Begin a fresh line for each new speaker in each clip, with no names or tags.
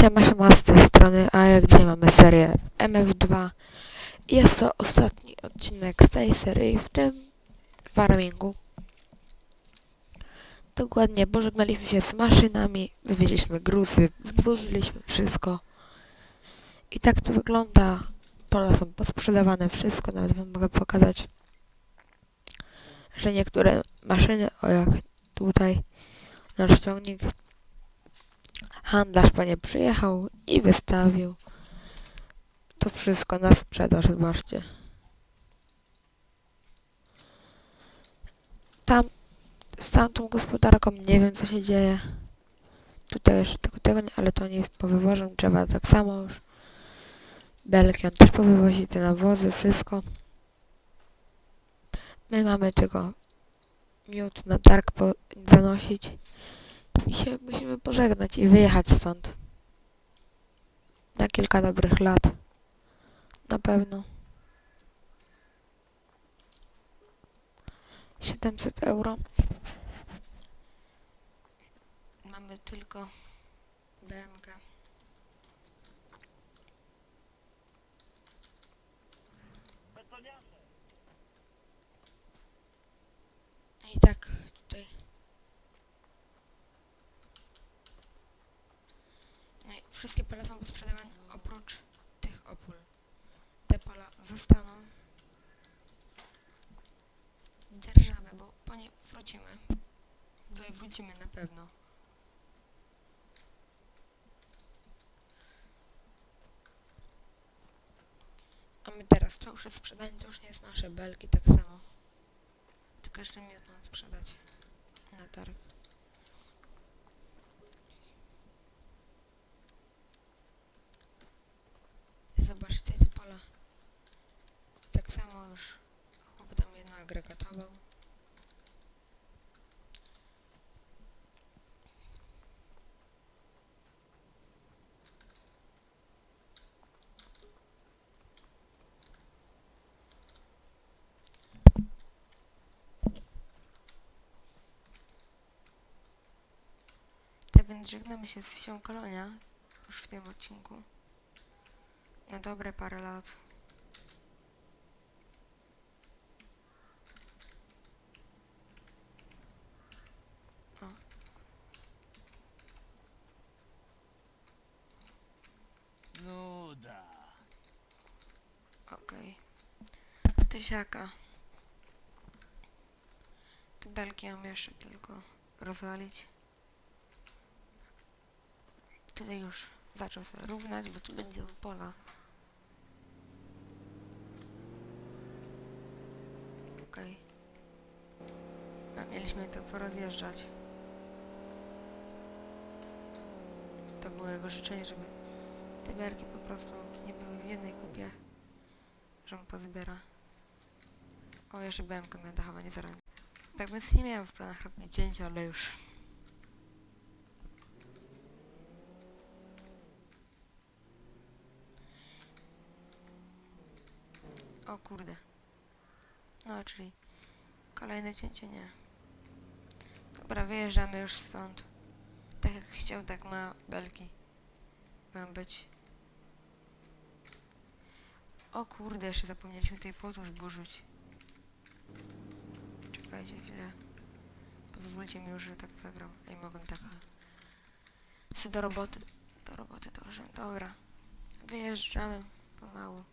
Siema, siema z tej strony, a jak dzisiaj mamy serię MF2 i jest to ostatni odcinek z tej serii w tym farmingu. Dokładnie, pożegnaliśmy się z maszynami, wywieźliśmy gruzy, zburzyliśmy wszystko. I tak to wygląda. Pola są posprzedawane, wszystko, nawet wam mogę pokazać, że niektóre maszyny, o jak tutaj nasz ciągnik, handlarz panie przyjechał i wystawił to wszystko na sprzedaż, zobaczcie. Tam, z tamtą gospodarką nie wiem co się dzieje. Tutaj jeszcze tego, tego nie, ale to nie powywożą drzewa tak samo już. Belki on też powywozi te nawozy, wszystko. My mamy tylko miód na targ zanosić i się musimy pożegnać i wyjechać stąd. Na kilka dobrych lat. Na pewno. 700 euro. Mamy tylko BMK. I tak tutaj No i wszystkie pola są posprzedawane oprócz tych opól. Te pola zostaną w bo po nie wrócimy. Tutaj wrócimy na pewno. A my teraz to już jest sprzedanie, to już nie jest nasze belki, tak samo. Tylko jeszcze miód mam sprzedać na targ. Zobaczcie te pola. Tak samo już chłop tam jedno agregatował. Tak więc żegnamy się z wsią Kolonia już w tym odcinku na dobre parę lat. O.
Nuda.
Okej. Tysiaka. Te belki mam jeszcze tylko rozwalić. Tutaj już zaczął się równać, bo tu będzie pola. Okej. A mieliśmy to porozjeżdżać. To było jego życzenie, żeby te belki po prostu nie były w jednej kupie, że on pozbiera. O, jeszcze BMK miała dachowanie zaraz. Tak więc nie miałem w planach robić cięcia, ale już. O kurde. No, czyli kolejne cięcie nie. Dobra, wyjeżdżamy już stąd. Tak jak chciał, tak ma belki. Mają być. O kurde, jeszcze zapomnieliśmy tej płotu zburzyć. Czekajcie chwilę. Pozwólcie mi już, że tak zagram. Ej, mogę tak. Chcę do roboty. Do roboty dążę. Dobra. Wyjeżdżamy pomału.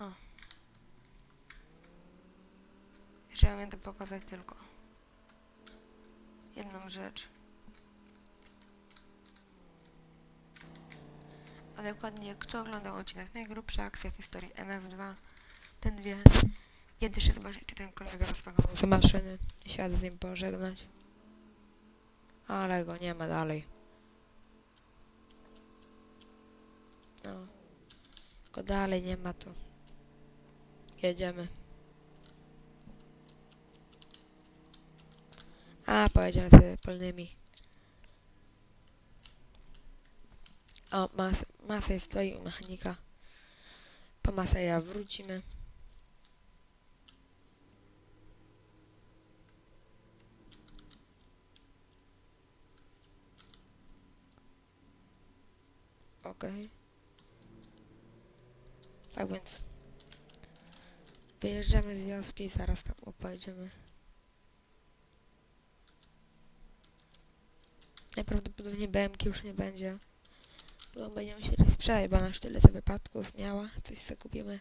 O. Jeszcze będę pokazać tylko jedną rzecz. A dokładnie, kto oglądał odcinek Najgrubsza akcja w historii MF2, ten wie. Jeszcze zobaczyć, czy ten kolega rozpakował z maszyny i z nim pożegnać. Ale go nie ma dalej. No. Go dalej nie ma to. Jedziemy. A, pojedziemy sobie polnymi. A mas, masa jest tutaj u mechanika. Po Maseja wrócimy. Ok. Tak więc wyjeżdżamy z wioski i zaraz tam opojedziemy. Najprawdopodobniej BMK już nie będzie. Bo będziemy musieli sprzedać, bo już tyle za wypadków miała. Coś zakupimy.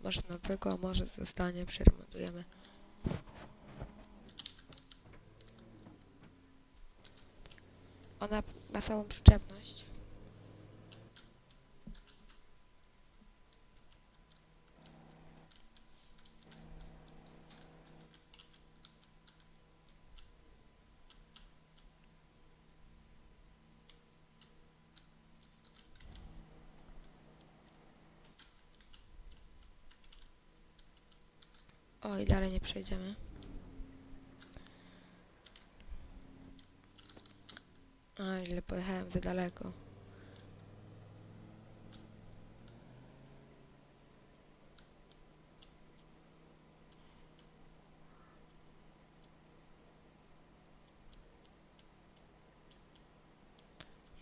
Może nowego, może zostanie, przeremontujemy. Ona ma całą przyczepność. O, i dalej nie przejdziemy. A, źle pojechałem za daleko.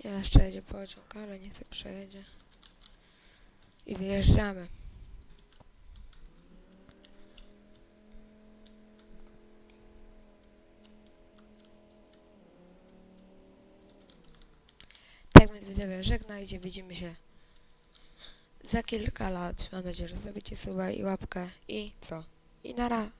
Jeszcze jedzie pociąg, ale niech sobie przejedzie. I wyjeżdżamy. Więc widzowie, żegnajcie, widzimy się za kilka lat. Mam nadzieję, że zrobicie suba i łapkę i co? I nara.